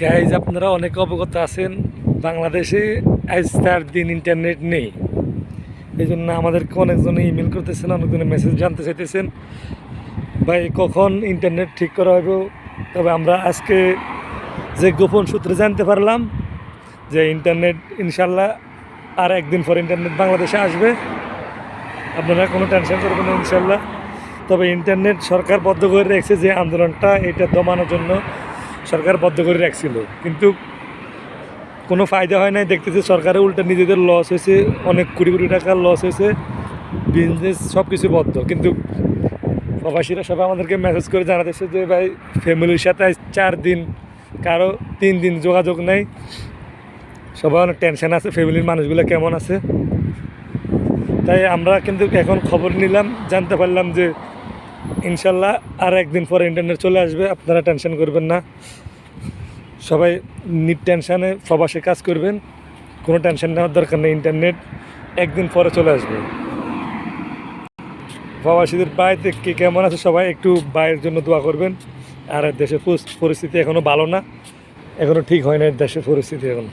Guys আপনারা অনেক অবগত আছেন, বাংলাদেশে আজ চার দিন ইন্টারনেট নেই। এই জন্য আমাদেরকে অনেকজনে ইমেল করতেছেন, অনেকজনে মেসেজ জানতে চাইতেছেন। ভাই, কখন ইন্টারনেট ঠিক করা হবে তবে আমরা আজকে যে গোপন সূত্রে জানতে পারলাম যে ইন্টারনেট ইনশাল্লাহ আর একদিন পর ইন্টারনেট বাংলাদেশে আসবে। আপনারা কোনো টেনশন করবেন না ইনশাল্লাহ। তবে ইন্টারনেট সরকার বদ্ধ করে রেখেছে যে আন্দোলনটা, এটা দমানোর জন্য সরকার বদ্ধ করে রাখছিল। কিন্তু কোনো ফায়দা হয় নাই, দেখতেছি সরকারের উল্টা নিজেদের লস হয়েছে, অনেক কোটি কোটি টাকার লস হয়েছে বিজনেস সব কিছু বদ্ধ। কিন্তু প্রবাসীরা সবাই আমাদেরকে মেসেজ করে জানাতেছে যে, ভাই, ফ্যামিলির সাথে চার দিন, কারও তিন দিন যোগাযোগ নাই। সবাই অনেক টেনশন আছে, ফ্যামিলির মানুষগুলো কেমন আছে? তাই আমরা কিন্তু এখন খবর নিলাম, জানতে পারলাম যে ইনশাল্লাহ আর একদিন পরে ইন্টারনেট চলে আসবে, আপনারা টেনশন করবেন না। সবাই নিট টেনশানে প্রবাসে কাজ করবেন, কোনো টেনশন নেওয়ার দরকার নেই ইন্টারনেট একদিন পরে চলে আসবে। প্রবাসীদের বাড়িতে কে কেমন আছে সবাই একটু বাইরের জন্য দোয়া করবেন। আর দেশের পরিস্থিতি এখনও ভালো না এখনও ঠিক হয় না দেশের পরিস্থিতি এখন।